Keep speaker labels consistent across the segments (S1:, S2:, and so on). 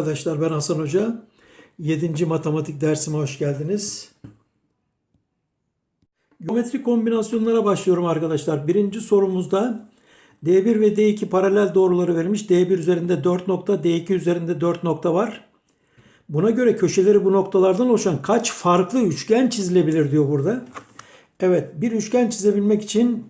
S1: Arkadaşlar ben Hasan Hoca. 7. matematik dersime hoş geldiniz. Geometri kombinasyonlara başlıyorum arkadaşlar. Birinci sorumuzda D1 ve D2 paralel doğruları verilmiş. D1 üzerinde 4 nokta, D2 üzerinde 4 nokta var. Buna göre köşeleri bu noktalardan oluşan kaç farklı üçgen çizilebilir diyor burada. Evet bir üçgen çizebilmek için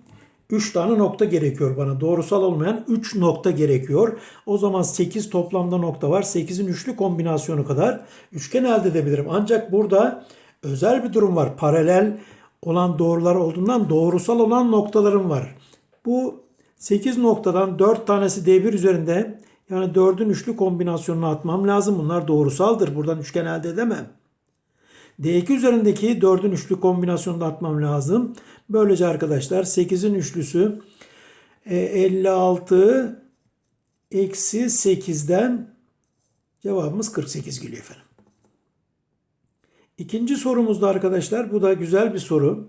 S1: 3 tane nokta gerekiyor bana. Doğrusal olmayan 3 nokta gerekiyor. O zaman 8 toplamda nokta var. 8'in üçlü kombinasyonu kadar üçgen elde edebilirim. Ancak burada özel bir durum var. Paralel olan doğrular olduğundan doğrusal olan noktalarım var. Bu 8 noktadan 4 tanesi D1 üzerinde yani 4'ün üçlü kombinasyonunu atmam lazım. Bunlar doğrusaldır. Buradan üçgen elde edemem. D2 üzerindeki 4'ün üçlü kombinasyonunu atmam lazım. Böylece arkadaşlar 8'in üçlüsü e, 56 eksi 8'den cevabımız 48 geliyor efendim. İkinci sorumuzda arkadaşlar bu da güzel bir soru.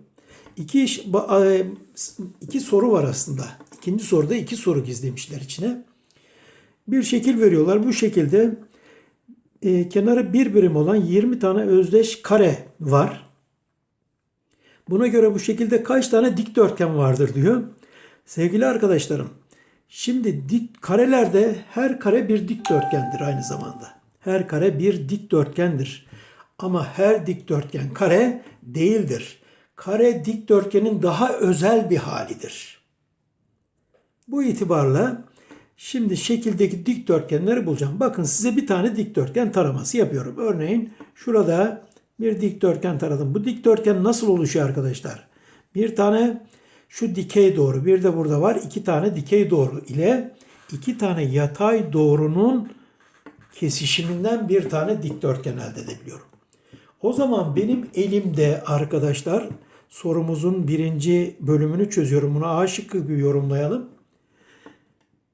S1: İki, e, iki soru var aslında. İkinci soruda iki soru gizlemişler içine. Bir şekil veriyorlar. Bu şekilde e, kenarı bir birim olan 20 tane özdeş kare var. Buna göre bu şekilde kaç tane dikdörtgen vardır diyor. Sevgili arkadaşlarım, şimdi dik karelerde her kare bir dikdörtgendir aynı zamanda. Her kare bir dikdörtgendir. Ama her dikdörtgen kare değildir. Kare dikdörtgenin daha özel bir halidir. Bu itibarla şimdi şekildeki dikdörtgenleri bulacağım. Bakın size bir tane dikdörtgen taraması yapıyorum. Örneğin şurada bir dikdörtgen taradım. Bu dikdörtgen nasıl oluşuyor arkadaşlar? Bir tane şu dikey doğru, bir de burada var. iki tane dikey doğru ile iki tane yatay doğrunun kesişiminden bir tane dikdörtgen elde edebiliyorum. O zaman benim elimde arkadaşlar sorumuzun birinci bölümünü çözüyorum. Bunu A şıkkı gibi yorumlayalım.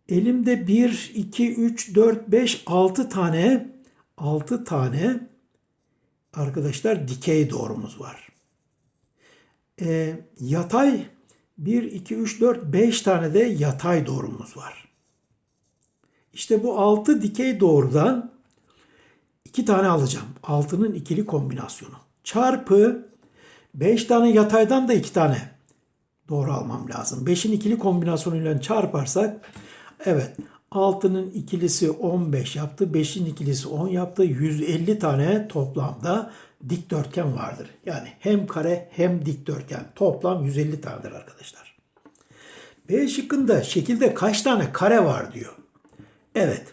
S1: Elimde 1, 2, 3, 4, 5, 6 tane 6 tane arkadaşlar dikey doğrumuz var. E, yatay 1, 2, 3, 4, 5 tane de yatay doğrumuz var. İşte bu 6 dikey doğrudan 2 tane alacağım. 6'nın ikili kombinasyonu. Çarpı 5 tane yataydan da 2 tane doğru almam lazım. 5'in ikili kombinasyonuyla çarparsak evet 6'nın ikilisi 15 yaptı. 5'in ikilisi 10 yaptı. 150 tane toplamda dikdörtgen vardır. Yani hem kare hem dikdörtgen. Toplam 150 tanedir arkadaşlar. B şıkkında şekilde kaç tane kare var diyor. Evet.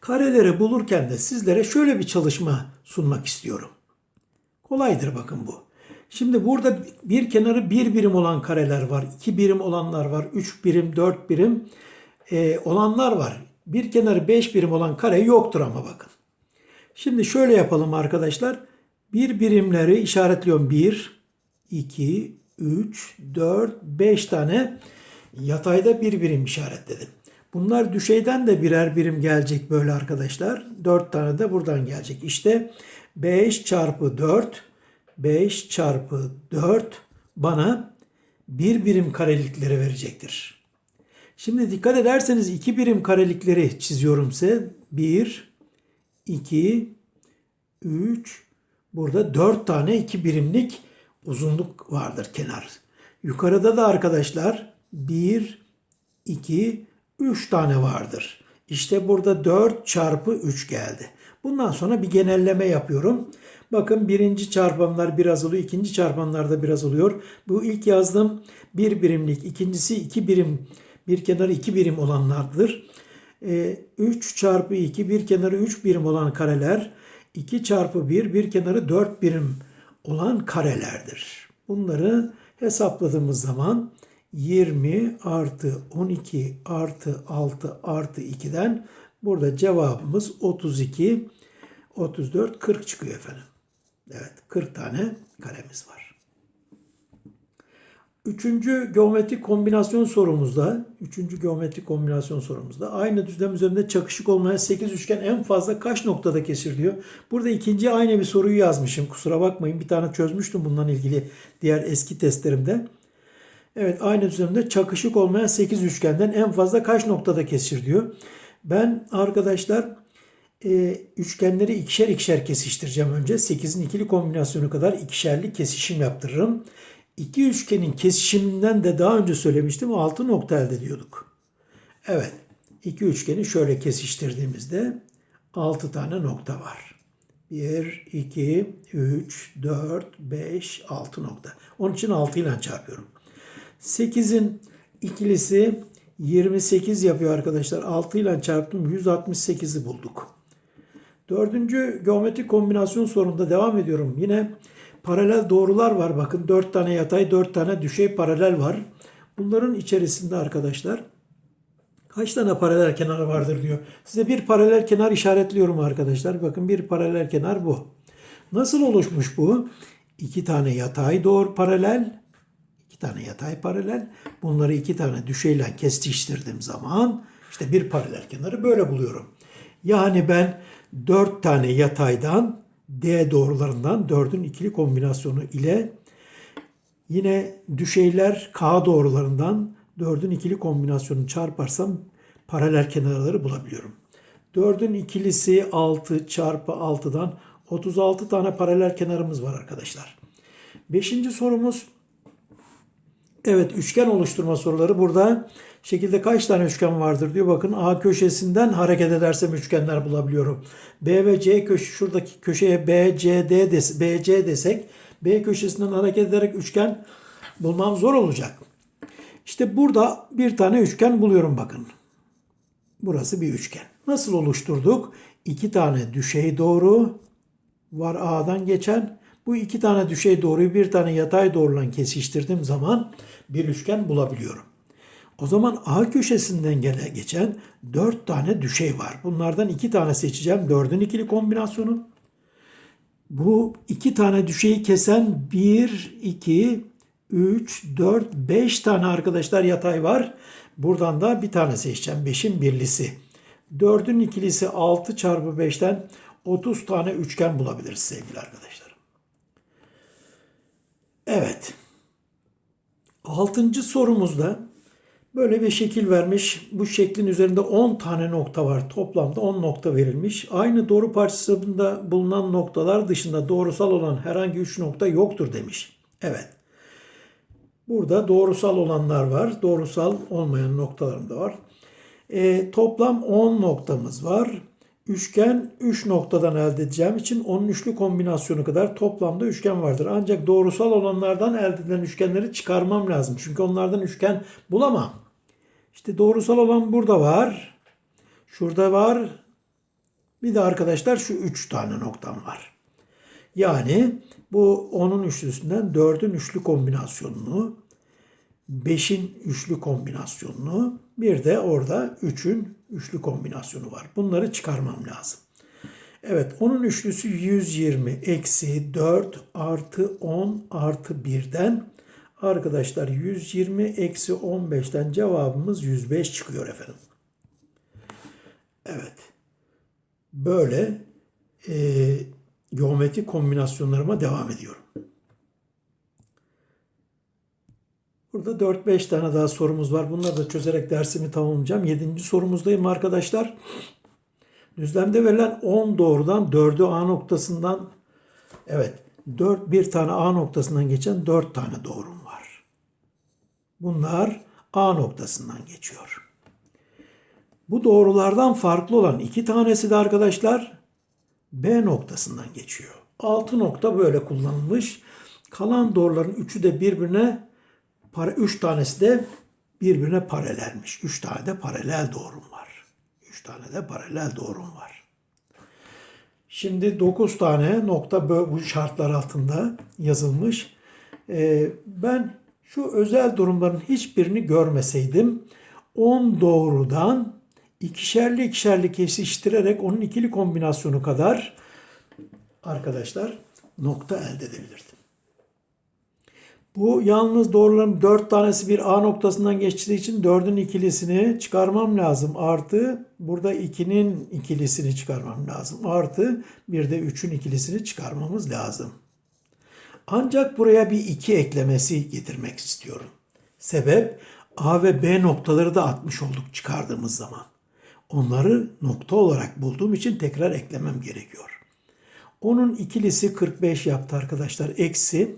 S1: Kareleri bulurken de sizlere şöyle bir çalışma sunmak istiyorum. Kolaydır bakın bu. Şimdi burada bir kenarı bir birim olan kareler var. iki birim olanlar var. Üç birim, dört birim e, olanlar var. Bir kenarı beş birim olan kare yoktur ama bakın. Şimdi şöyle yapalım arkadaşlar. Bir birimleri işaretliyorum. Bir, iki, üç, dört, beş tane yatayda bir birim işaretledim. Bunlar düşeyden de birer birim gelecek böyle arkadaşlar. Dört tane de buradan gelecek. İşte 5 çarpı 4 5 çarpı 4 bana bir birim karelikleri verecektir. Şimdi dikkat ederseniz iki birim karelikleri çiziyorum size. 1, 2, 3, burada 4 tane iki birimlik uzunluk vardır kenar. Yukarıda da arkadaşlar 1, 2, 3 tane vardır. İşte burada 4 çarpı 3 geldi. Bundan sonra bir genelleme yapıyorum. Bakın birinci çarpanlar biraz oluyor, ikinci çarpanlar da biraz oluyor. Bu ilk yazdığım bir birimlik, ikincisi iki birim, bir kenarı iki birim olanlardır. E, 3 çarpı 2, bir kenarı 3 birim olan kareler, 2 çarpı 1, bir kenarı 4 birim olan karelerdir. Bunları hesapladığımız zaman 20 artı 12 artı 6 artı 2'den burada cevabımız 32, 34, 40 çıkıyor efendim. Evet 40 tane karemiz var. Üçüncü geometrik kombinasyon sorumuzda, üçüncü geometrik kombinasyon sorumuzda aynı düzlem üzerinde çakışık olmayan 8 üçgen en fazla kaç noktada kesir diyor. Burada ikinci aynı bir soruyu yazmışım. Kusura bakmayın bir tane çözmüştüm bununla ilgili diğer eski testlerimde. Evet aynı düzlemde çakışık olmayan 8 üçgenden en fazla kaç noktada kesir diyor. Ben arkadaşlar e, üçgenleri ikişer ikişer kesiştireceğim önce. 8'in ikili kombinasyonu kadar ikişerli kesişim yaptırırım. İki üçgenin kesişiminden de daha önce söylemiştim 6 nokta elde ediyorduk. Evet. iki üçgeni şöyle kesiştirdiğimizde 6 tane nokta var. 1, 2, 3, 4, 5, 6 nokta. Onun için 6 ile çarpıyorum. 8'in ikilisi 28 yapıyor arkadaşlar. 6 ile çarptım 168'i bulduk. Dördüncü geometrik kombinasyon sorununda devam ediyorum. Yine paralel doğrular var. Bakın 4 tane yatay 4 tane düşey paralel var. Bunların içerisinde arkadaşlar kaç tane paralel kenar vardır diyor. Size bir paralel kenar işaretliyorum arkadaşlar. Bakın bir paralel kenar bu. Nasıl oluşmuş bu? İki tane yatay doğru paralel, iki tane yatay paralel. Bunları iki tane düşeyle kesiştirdiğim zaman işte bir paralel kenarı böyle buluyorum. Yani ben dört tane yataydan D doğrularından dördün ikili kombinasyonu ile yine düşeyler K doğrularından dördün ikili kombinasyonunu çarparsam paralel kenarları bulabiliyorum. Dördün ikilisi 6 çarpı 6'dan 36 tane paralel kenarımız var arkadaşlar. Beşinci sorumuz Evet üçgen oluşturma soruları burada. Şekilde kaç tane üçgen vardır diyor. Bakın A köşesinden hareket edersem üçgenler bulabiliyorum. B ve C köşe şuradaki köşeye B, C, D des, B, C desek B köşesinden hareket ederek üçgen bulmam zor olacak. İşte burada bir tane üçgen buluyorum bakın. Burası bir üçgen. Nasıl oluşturduk? İki tane düşey doğru var A'dan geçen. Bu iki tane düşey doğruyu bir tane yatay doğruyla kesiştirdiğim zaman bir üçgen bulabiliyorum. O zaman A köşesinden gele geçen dört tane düşey var. Bunlardan iki tane seçeceğim. Dördün ikili kombinasyonu. Bu iki tane düşeyi kesen bir, iki, üç, dört, beş tane arkadaşlar yatay var. Buradan da bir tane seçeceğim. Beşin birlisi. Dördün ikilisi 6 çarpı 5'ten 30 tane üçgen bulabiliriz sevgili arkadaşlarım. Evet. Altıncı sorumuzda böyle bir şekil vermiş. Bu şeklin üzerinde 10 tane nokta var. Toplamda 10 nokta verilmiş. Aynı doğru parçasında bulunan noktalar dışında doğrusal olan herhangi 3 nokta yoktur demiş. Evet. Burada doğrusal olanlar var. Doğrusal olmayan noktalarım da var. E, toplam 10 noktamız var. Üçgen 3 noktadan elde edeceğim için onun üçlü kombinasyonu kadar toplamda üçgen vardır. Ancak doğrusal olanlardan elde edilen üçgenleri çıkarmam lazım. Çünkü onlardan üçgen bulamam. İşte doğrusal olan burada var. Şurada var. Bir de arkadaşlar şu 3 tane noktam var. Yani bu 10'un üçlüsünden 4'ün üçlü kombinasyonunu, 5'in üçlü kombinasyonunu, bir de orada 3'ün üçlü kombinasyonu var. Bunları çıkarmam lazım. Evet, onun üçlüsü 120 eksi 4 artı 10 artı 1'den arkadaşlar 120 eksi 15'ten cevabımız 105 çıkıyor efendim. Evet. Böyle e, geometrik kombinasyonlarıma devam ediyorum. Burada 4-5 tane daha sorumuz var. Bunları da çözerek dersimi tamamlayacağım. 7. sorumuzdayım arkadaşlar. Düzlemde verilen 10 doğrudan 4'ü A noktasından evet 4 bir tane A noktasından geçen 4 tane doğrum var. Bunlar A noktasından geçiyor. Bu doğrulardan farklı olan iki tanesi de arkadaşlar B noktasından geçiyor. 6 nokta böyle kullanılmış. Kalan doğruların üçü de birbirine para üç tanesi de birbirine paralelmiş. Üç tane de paralel doğrum var. Üç tane de paralel doğrum var. Şimdi dokuz tane nokta bu şartlar altında yazılmış. Ee, ben şu özel durumların hiçbirini görmeseydim 10 doğrudan ikişerli ikişerli kesiştirerek onun ikili kombinasyonu kadar arkadaşlar nokta elde edebilirdim. Bu yalnız doğruların 4 tanesi bir A noktasından geçtiği için 4'ün ikilisini çıkarmam lazım. Artı burada 2'nin ikilisini çıkarmam lazım. Artı bir de 3'ün ikilisini çıkarmamız lazım. Ancak buraya bir 2 eklemesi getirmek istiyorum. Sebep A ve B noktaları da atmış olduk çıkardığımız zaman. Onları nokta olarak bulduğum için tekrar eklemem gerekiyor. Onun ikilisi 45 yaptı arkadaşlar. Eksi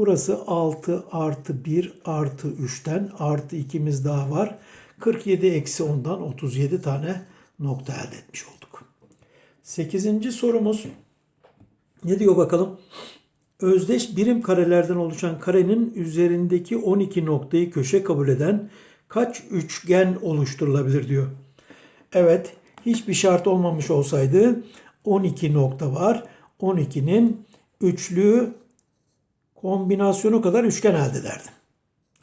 S1: burası 6 artı 1 artı 3'ten artı 2'miz daha var. 47 eksi 10'dan 37 tane nokta elde etmiş olduk. 8. sorumuz ne diyor bakalım? Özdeş birim karelerden oluşan karenin üzerindeki 12 noktayı köşe kabul eden kaç üçgen oluşturulabilir diyor. Evet, hiçbir şart olmamış olsaydı 12 nokta var. 12'nin üçlü kombinasyonu kadar üçgen elde ederdim.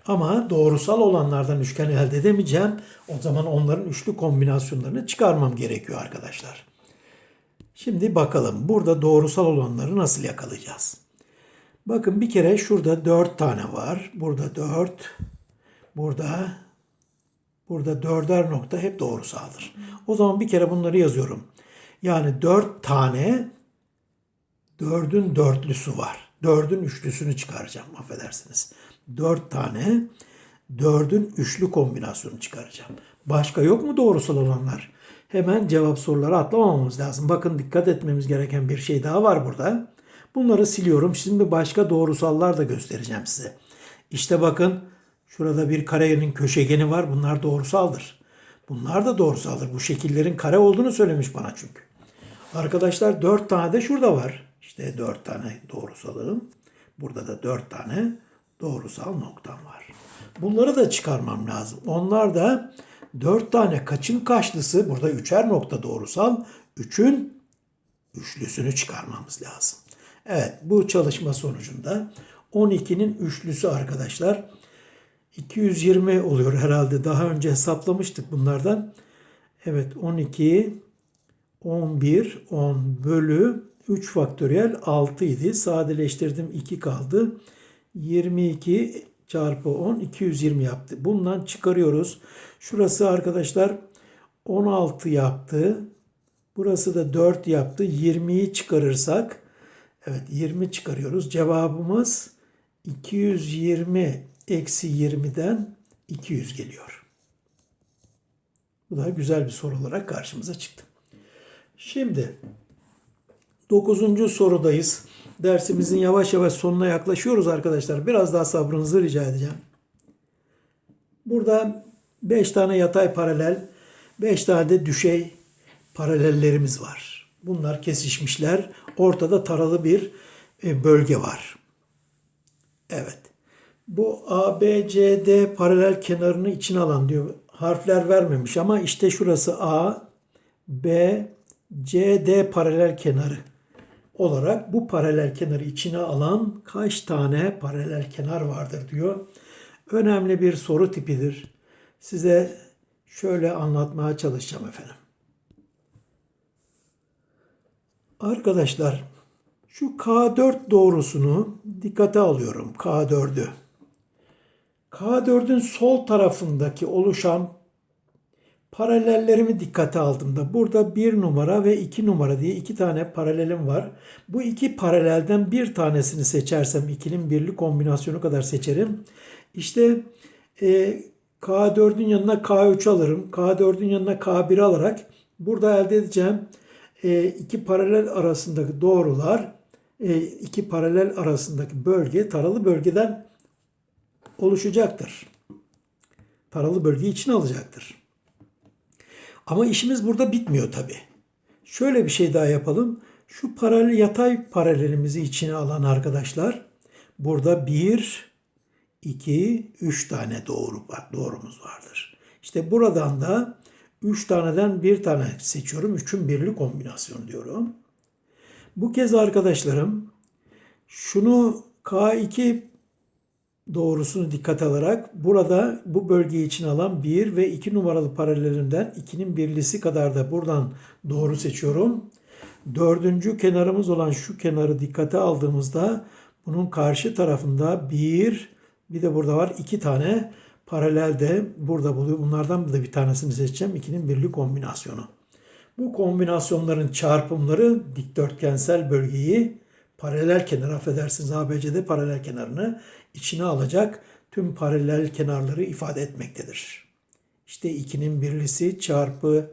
S1: Ama doğrusal olanlardan üçgen elde edemeyeceğim. O zaman onların üçlü kombinasyonlarını çıkarmam gerekiyor arkadaşlar. Şimdi bakalım burada doğrusal olanları nasıl yakalayacağız? Bakın bir kere şurada 4 tane var. Burada 4. Burada burada dörder nokta hep doğrusaldır. O zaman bir kere bunları yazıyorum. Yani 4 tane 4'ün dörtlüsü var. 4'ün üçlüsünü çıkaracağım affedersiniz. 4 tane 4'ün üçlü kombinasyonu çıkaracağım. Başka yok mu doğrusal olanlar? Hemen cevap soruları atlamamamız lazım. Bakın dikkat etmemiz gereken bir şey daha var burada. Bunları siliyorum. Şimdi başka doğrusallar da göstereceğim size. İşte bakın şurada bir karenin köşegeni var. Bunlar doğrusaldır. Bunlar da doğrusaldır. Bu şekillerin kare olduğunu söylemiş bana çünkü. Arkadaşlar 4 tane de şurada var. İşte 4 tane doğrusalım. Burada da 4 tane doğrusal noktam var. Bunları da çıkarmam lazım. Onlar da 4 tane kaçın kaçlısı burada üçer nokta doğrusal. 3'ün üçlüsünü çıkarmamız lazım. Evet bu çalışma sonucunda 12'nin üçlüsü arkadaşlar 220 oluyor herhalde. Daha önce hesaplamıştık bunlardan. Evet 12 11 10 bölü 3 faktöriyel 6 idi. Sadeleştirdim 2 kaldı. 22 çarpı 10 220 yaptı. Bundan çıkarıyoruz. Şurası arkadaşlar 16 yaptı. Burası da 4 yaptı. 20'yi çıkarırsak evet 20 çıkarıyoruz. Cevabımız 220 eksi 20'den 200 geliyor. Bu da güzel bir soru olarak karşımıza çıktı. Şimdi 9. sorudayız. Dersimizin yavaş yavaş sonuna yaklaşıyoruz arkadaşlar. Biraz daha sabrınızı rica edeceğim. Burada 5 tane yatay paralel, 5 tane de düşey paralellerimiz var. Bunlar kesişmişler. Ortada taralı bir e, bölge var. Evet. Bu ABCD paralel kenarını içine alan diyor. Harfler vermemiş ama işte şurası A, B, C, D paralel kenarı olarak bu paralel kenarı içine alan kaç tane paralel kenar vardır diyor. Önemli bir soru tipidir. Size şöyle anlatmaya çalışacağım efendim. Arkadaşlar şu K4 doğrusunu dikkate alıyorum. K4'ü. K4'ün sol tarafındaki oluşan paralellerimi dikkate aldığımda burada bir numara ve iki numara diye iki tane paralelim var. Bu iki paralelden bir tanesini seçersem ikinin birli kombinasyonu kadar seçerim. İşte e, K4'ün yanına K3 alırım. K4'ün yanına K1 alarak burada elde edeceğim e, iki paralel arasındaki doğrular e, iki paralel arasındaki bölge taralı bölgeden oluşacaktır. Taralı bölgeyi içine alacaktır. Ama işimiz burada bitmiyor tabi. Şöyle bir şey daha yapalım. Şu paralel yatay paralelimizi içine alan arkadaşlar burada bir, iki, üç tane doğru doğrumuz vardır. İşte buradan da üç taneden bir tane seçiyorum. Üçün birli kombinasyon diyorum. Bu kez arkadaşlarım şunu K2 doğrusunu dikkat alarak burada bu bölgeyi için alan 1 ve 2 numaralı paralelinden 2'nin birlisi kadar da buradan doğru seçiyorum. Dördüncü kenarımız olan şu kenarı dikkate aldığımızda bunun karşı tarafında 1 bir de burada var 2 tane paralel de burada buluyor. Bunlardan da bir tanesini seçeceğim. 2'nin birli kombinasyonu. Bu kombinasyonların çarpımları dikdörtgensel bölgeyi paralel kenar affedersiniz ABC'de paralel kenarını içine alacak tüm paralel kenarları ifade etmektedir. İşte 2'nin birlisi çarpı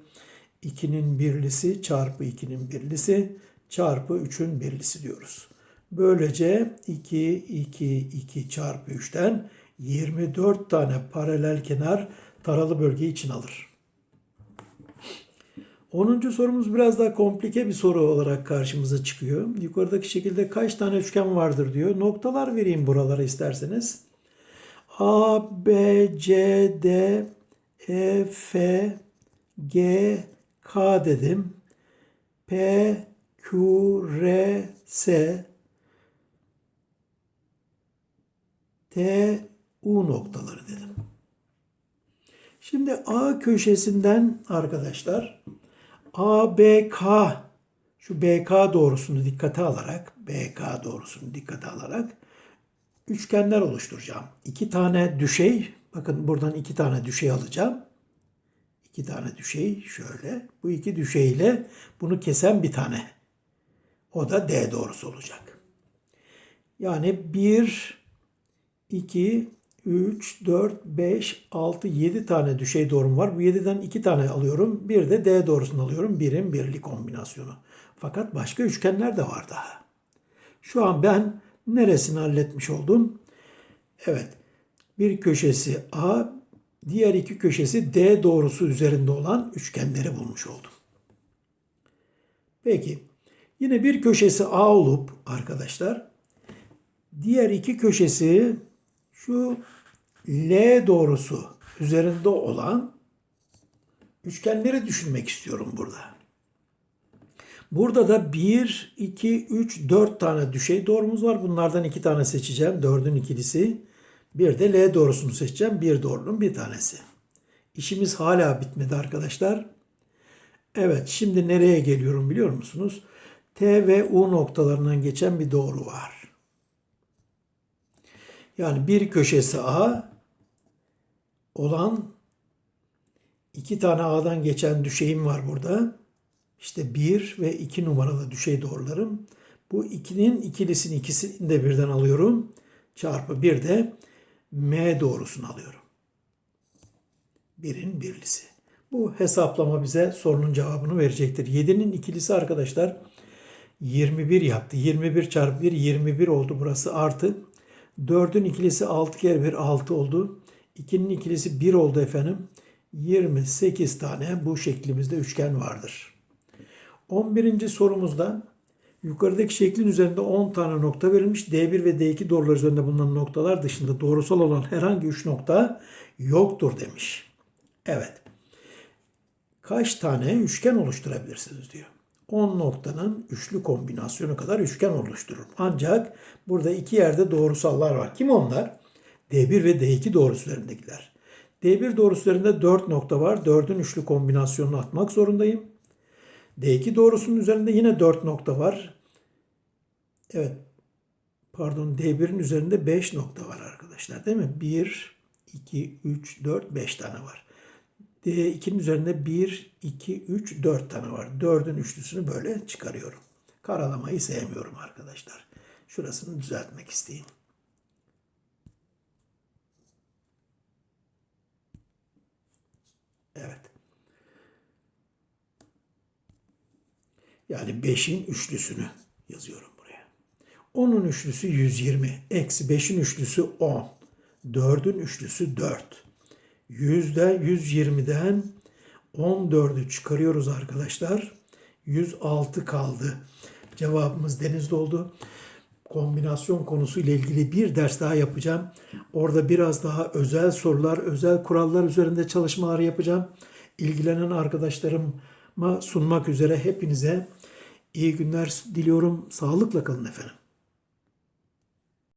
S1: 2'nin birlisi çarpı 2'nin birlisi çarpı 3'ün birlisi diyoruz. Böylece 2, 2, 2 çarpı 3'ten 24 tane paralel kenar taralı bölge için alır. 10. sorumuz biraz daha komplike bir soru olarak karşımıza çıkıyor. Yukarıdaki şekilde kaç tane üçgen vardır diyor. Noktalar vereyim buralara isterseniz. A, B, C, D, E, F, G, K dedim. P, Q, R, S, T, U noktaları dedim. Şimdi A köşesinden arkadaşlar A, B, K şu BK doğrusunu dikkate alarak BK doğrusunu dikkate alarak üçgenler oluşturacağım. İki tane düşey bakın buradan iki tane düşey alacağım. İki tane düşey şöyle. Bu iki düşeyle bunu kesen bir tane. O da D doğrusu olacak. Yani 1, 2, 3, 4, 5, 6, 7 tane düşey doğrum var. Bu 7'den 2 tane alıyorum. Bir de D doğrusunu alıyorum. Birin birli kombinasyonu. Fakat başka üçgenler de var daha. Şu an ben neresini halletmiş oldum? Evet. Bir köşesi A, diğer iki köşesi D doğrusu üzerinde olan üçgenleri bulmuş oldum. Peki. Yine bir köşesi A olup arkadaşlar diğer iki köşesi şu L doğrusu üzerinde olan üçgenleri düşünmek istiyorum burada. Burada da 1, 2, 3, 4 tane düşey doğrumuz var. Bunlardan 2 tane seçeceğim. 4'ün ikilisi. Bir de L doğrusunu seçeceğim. Bir doğrunun bir tanesi. İşimiz hala bitmedi arkadaşlar. Evet şimdi nereye geliyorum biliyor musunuz? T ve U noktalarından geçen bir doğru var. Yani bir köşesi A olan iki tane A'dan geçen düşeyim var burada. İşte 1 ve 2 numaralı düşey doğrularım. Bu ikinin ikilisini ikisini de birden alıyorum. Çarpı bir de M doğrusunu alıyorum. Birin birlisi. Bu hesaplama bize sorunun cevabını verecektir. 7'nin ikilisi arkadaşlar 21 yaptı. 21 çarpı 1 21 oldu burası artı. 4'ün ikilisi 6 kere 1 6 oldu. 2'nin ikilisi 1 oldu efendim. 28 tane bu şeklimizde üçgen vardır. 11. sorumuzda yukarıdaki şeklin üzerinde 10 tane nokta verilmiş. D1 ve D2 doğrular üzerinde bulunan noktalar dışında doğrusal olan herhangi 3 nokta yoktur demiş. Evet. Kaç tane üçgen oluşturabilirsiniz diyor. 10 noktanın üçlü kombinasyonu kadar üçgen oluşturur. Ancak burada iki yerde doğrusallar var. Kim onlar? D1 ve D2 doğrusu üzerindekiler. D1 doğrusu üzerinde 4 nokta var. 4'ün üçlü kombinasyonunu atmak zorundayım. D2 doğrusunun üzerinde yine 4 nokta var. Evet. Pardon D1'in üzerinde 5 nokta var arkadaşlar değil mi? 1, 2, 3, 4, 5 tane var. D2'nin üzerinde 1, 2, 3, 4 tane var. 4'ün üçlüsünü böyle çıkarıyorum. Karalamayı sevmiyorum arkadaşlar. Şurasını düzeltmek isteyeyim. Evet. Yani 5'in üçlüsünü yazıyorum buraya. 10'un üçlüsü 120. Eksi 5'in üçlüsü 10. 4'ün üçlüsü 4. Yüzde 120'den 14'ü çıkarıyoruz arkadaşlar. 106 kaldı. Cevabımız denizde oldu. Kombinasyon konusu ile ilgili bir ders daha yapacağım. Orada biraz daha özel sorular, özel kurallar üzerinde çalışmalar yapacağım. İlgilenen arkadaşlarıma sunmak üzere hepinize iyi günler diliyorum. Sağlıkla kalın efendim.